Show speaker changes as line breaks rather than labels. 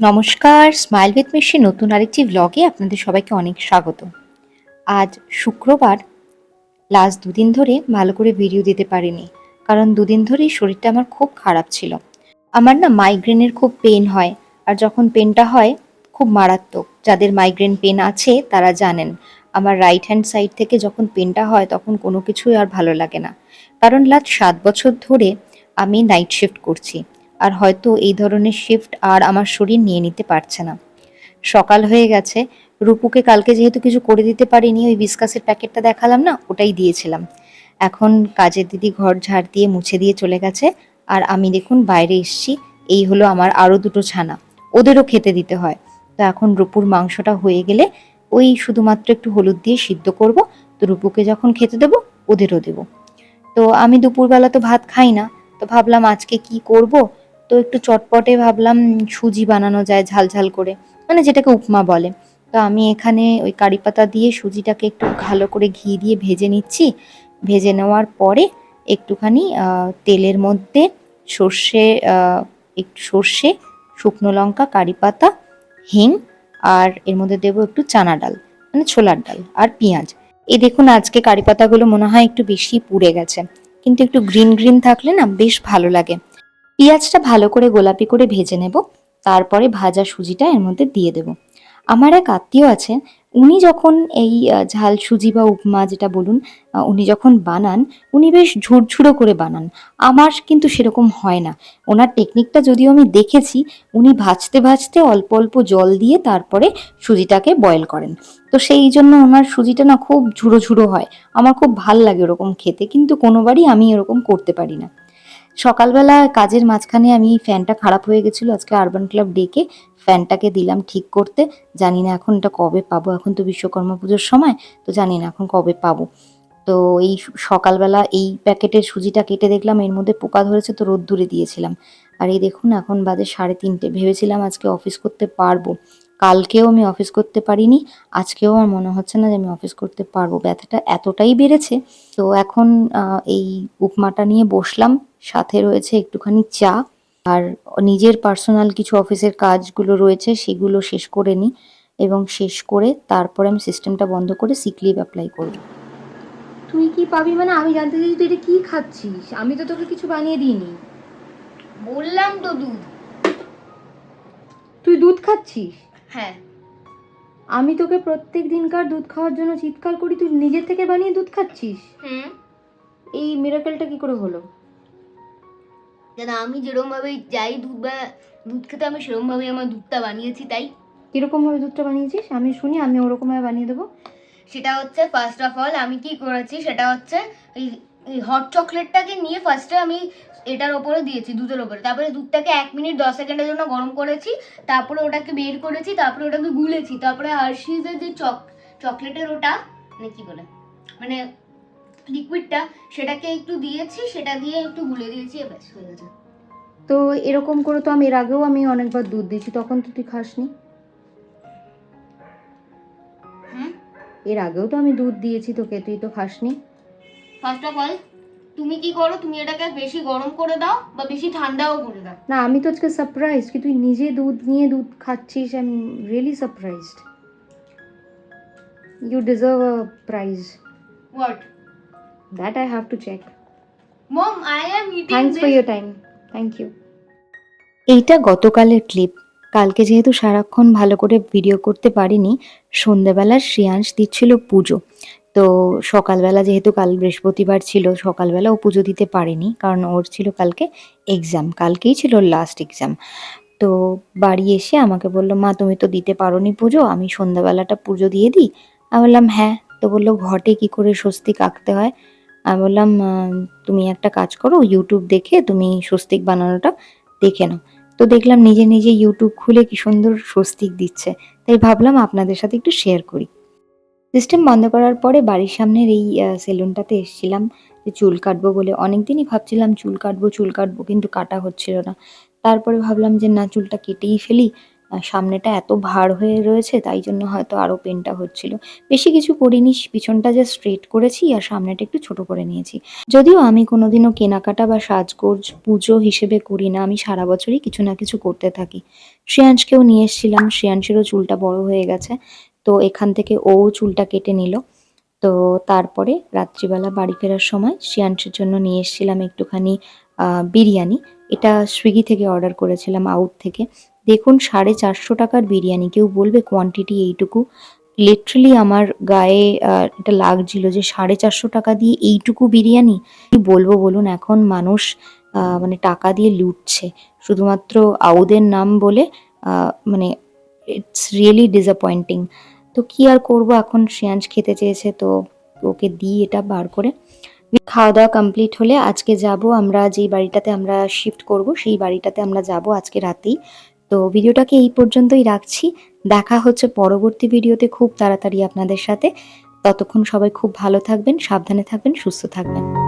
নমস্কার smile with মিশি নতুন আরেকটি ব্লগে আপনাদের সবাইকে অনেক স্বাগত। আজ শুক্রবার লাস্ট দুদিন ধরে ভালো করে ভিডিও দিতে পারিনি, কারণ দুদিন ধরেই শরীরটা আমার খুব খারাপ ছিল। আমার না মাইগ্রেনের খুব পেন হয়, আর যখন পেনটা হয়, খুব মারাত্মক। যাদের মাইগ্রেন পেন আছে, তারা জানেন, আমার রাইট হ্যান্ড সাইড থেকে যখন পেনটা হয়, তখন কোনো কিছুই আর ভালো লাগে না। কারণ লাস্ট সাত বছর ধরে আমি নাইট শিফট করছি। আর হয়তো এই ধরনের শিফট আর আমার শরীর নিয়ে নিতে পারছে না। সকাল হয়ে গেছে, রূপুকে কালকে যেহেতু কিছু করে দিতে পারিনি, ওই বিস্কাসের প্যাকেটটা দেখালাম না, ওটাই দিয়েছিলাম। এখন কাজের দিদি ঘর ঝাড় দিয়ে মুছে দিয়ে চলে গেছে, আর আমি দেখুন বাইরে এসছি, এই হলো আমার আরও দুটো ছানা, ওদেরও খেতে দিতে হয়। তো এখন রূপুর মাংসটা হয়ে গেলে ওই শুধুমাত্র একটু হলুদ দিয়ে সিদ্ধ করব, তো রূপুকে যখন খেতে দেবো, ওদেরও দেবো। তো আমি দুপুরবেলা তো ভাত খাই না, তো ভাবলাম আজকে কি করব তো একটু চটপটে ভাবলাম সুজি বানানো যায় ঝাল ঝাল করে মানে যেটাকে উপমা বলে। তো আমি এখানে ওই কারি পাতা দিয়ে সুজিটাকে একটু ভালো করে ঘি দিয়ে ভেজে নিচ্ছি। ভেজে নেওয়ার পরে একটুখানি তেলের মধ্যে সর্ষে একটু সর্ষে, শুকনো লঙ্কা, কারি পাতা, হিং, আর এর মধ্যে দেবো একটু চানা ডাল মানে ছোলার ডাল আর পেঁয়াজ। এই দেখুন আজকে কারি পাতাগুলো মনে হয় একটু বেশি পুড়ে গেছে, কিন্তু একটু গ্রিন গ্রিন থাকলে না বেশ ভালো লাগে। পেঁয়াজটা ভালো করে গোলাপি করে ভেজে নেব, তারপরে ভাজা সুজিটা এর মধ্যে দিয়ে দেব। আমার এক আত্মীয় আছেন, উনি যখন এই ঝাল সুজি বা উপমা যেটা বলুন উনি যখন বানান, উনি বেশ ঝুরঝুরো করে বানান। আমার কিন্তু সেরকম হয় না। ওনার টেকনিকটা যদিও আমি দেখেছি, উনি ভাজতে ভাজতে অল্প অল্প জল দিয়ে তারপরে সুজিটাকে বয়েল করেন। তো সেই জন্য ওনার সুজিটা না খুব ঝুড়ো ঝুড়ো হয়। আমার খুব ভালো লাগে ওরকম খেতে, কিন্তু কোনোবারই আমি এরকম করতে পারি না। সকালবেলা কাজের মাঝখানে আমি ফ্যানটা খারাপ হয়ে গেছিল, আজকে আরবান ক্লাব ডেকে ফ্যানটাকে দিলাম ঠিক করতে। জানি না এখন এটা কবে পাবো, এখন তো বিশ্বকর্মা পুজোর সময়, তো জানি না এখন কবে পাবো। তো এই সকালবেলা এই প্যাকেটের সুজিটা কেটে দেখলাম, এর মধ্যে পোকা ধরেছে তো রোদ্দুরে দিয়েছিলাম। আর এই দেখুন, এখন বাজে সাড়ে তিনটে, ভেবেছিলাম আজকে অফিস করতে পারব। কালকেও আমি অফিস করতে পারিনি আজকেও আমার মনে হচ্ছে না যে আমি অফিস করতে পারব। ব্যথাটা এতটাই বেড়েছে তো এখন এই উপমাটা নিয়ে বসলাম সাথে রয়েছে একটুখানি চা আর নিজের পার্সোনাল কিছু অফিসের কাজগুলো রয়েছে সেগুলো শেষ করে নিই এবং শেষ করে তারপরে আমি সিস্টেমটা বন্ধ করে সিক লিভ অ্যাপ্লাই করব।
তুই কি পাবি? মানে আমি জানতে চাইছি তুই এটা কি খাচ্ছিস? আমি তো তোকে কিছু বানিয়ে দিইনি।
বললাম তো দুধ।
তুই দুধ খাচ্ছিস?
হ্যাঁ।
আমি তোকে প্রত্যেক দিনকার দুধ খাওয়ার জন্য চিৎকার করি তুই নিজের থেকে বানিয়ে দুধ খাচ্ছিস?
হুম।
এই মিরাকেলটা কি করে হলো?
কেন আমি যেরকম ভাবে যাই দুধ বা দুধ খেতে আমি সেরকম ভাবে আমার দুধটা বানিয়েছি তাই?
কীরকম ভাবে দুধটা বানিয়েছিস? আমি শুনি আমি ওরকম ভাবে বানিয়ে দেবো।
সেটা হচ্ছে ফার্স্ট অফ অল আমি কি করেছি সেটা হচ্ছে এই হট চকলেটটাকে নিয়ে ফার্স্টে আমি এটার ওপরে দিয়েছি দুধের ওপরে। তারপরে দুধটাকে এক মিনিট দশ সেকেন্ডের জন্য গরম করেছি তারপরে ওটাকে বের করেছি তারপরে ওটাকে গুলেছি। তারপরে হার্শিজের যে চক চকলেটের ওটা মানে কি বলে মানে লিকুইডটা সেটাকে একটু দিয়েছি সেটা দিয়ে একটু গুলে দিয়েছি ব্যাস হয়ে গেছে।
তো এরকম করে তো আমি এর আগেও আমি অনেকবার দুধ দিয়েছি তখন তো তুই খাসনি। এর আগেও তো আমি দুধ দিয়েছি তোকে তুই তো খাসনি।
ফার্স্ট অফ অল তুমি কি করো? তুমি এটাকে বেশি গরম করে দাও বা বেশি ঠান্ডাও করে দাও।
না আমি তো আজকে সারপ্রাইজ কি তুই নিজে দুধ নিয়ে দুধ খাচ্ছিস? I am really surprised you deserve a prize
what
that I have to check
mom I am eating
thanks for your time thank you
এইটা গতকালের ক্লিপ কালকে যেহেতু সারাক্ষণ ভালো করে ভিডিও করতে পারিনি সন্ধেবেলা শ্রেয়াংশ দিচ্ছিল পুজো। তো সকালবেলা যেহেতু কাল বৃহস্পতিবার ছিল, সকালবেলা ও পুজো দিতে পারেনি, কারণ ওর ছিল কালকে এক্সাম কালকেই ছিল লাস্ট এক্সাম তো বাড়ি এসে আমাকে বলল, মা, তুমি তো দিতে পারো নি পুজো, আমি সন্ধ্যাবেলাটা পুজো দিয়ে দিই। আমি বললাম হ্যাঁ। তো বলল, ঘটে কি করে স্বস্তিক আঁকতে হয়? আমি বললাম তুমি একটা কাজ করো ইউটিউব দেখে তুমি স্বস্তিক বানানোটা দেখে নাও। তো দেখলাম নিজে নিজে ইউটিউব খুলে কি সুন্দর স্বস্তিক দিচ্ছে। তাই ভাবলাম আপনাদের সাথে একটু শেয়ার করি। সিস্টেম বন্ধ করার পরে বাড়ির সামনের এই সেলুনটাতে এসেছিলাম যে চুল কাটবো বলে। অনেকদিনই ভাবছিলাম চুল কাটবো চুল কাটবো, কিন্তু কাটা হচ্ছিল না। তারপরে ভাবলাম যে না, চুলটা কেটেই ফেলি। সামনেটা এত ভার হয়ে রয়েছে, তাই জন্য হয়তো আরও পেনটা হচ্ছিল। বেশি কিছু করিনি, পিছনটা যা স্ট্রেট করেছি আর সামনেটা একটু ছোট করে নিয়েছি। যদিও আমি কোনোদিনও কেনাকাটা বা সাজগোজ, পুজো হিসেবে করি না, আমি সারা বছরই কিছু না কিছু করতে থাকি। শ্রেয়াংশকেও নিয়ে এসেছিলাম, শ্রেয়াংশেরও চুলটা বড় হয়ে গেছে। তো এখান থেকে ও চুলটা কেটে নিল। তো তারপরে রাত্রিবেলা বাড়ি ফেরার সময় শ্রেয়াংশের জন্য নিয়ে এসেছিলাম একটুখানি বিরিয়ানি। এটা সুইগি থেকে অর্ডার করেছিলাম, আউট থেকে। দেখুন, সাড়ে চারশো টাকার বিরিয়ানি। কেউ বলবে কোয়ান্টিটি এইটুকু। লিটারালি আমার গায়ে এটা লাগছিল যে সাড়ে চারশো টাকা দিয়ে এইটুকু বিরিয়ানি। কি বলব বলুন, এখন মানুষ মানে টাকা দিয়ে লুটছে। শুধুমাত্র আউদের নাম বলে মানে ইটস রিয়েলি ডিসঅ্যাপয়েন্টিং তো কি আর করব? এখন শ্রেয়াংশ খেতে চেয়েছে, তো ওকে দিই এটা বার করে। খাওয়া দাওয়া কমপ্লিট হলে আজকে যাব আমরা, যেই বাড়িটাতে আমরা শিফট করব, সেই বাড়িটাতে আমরা যাব আজকে রাতেই। তো ভিডিওটাকে এই পর্যন্তই রাখছি। দেখা হচ্ছে পরবর্তী ভিডিওতে খুব তাড়াতাড়ি আপনাদের সাথে। ততক্ষণ সবাই খুব ভালো থাকবেন, সাবধানে থাকবেন, সুস্থ থাকবেন।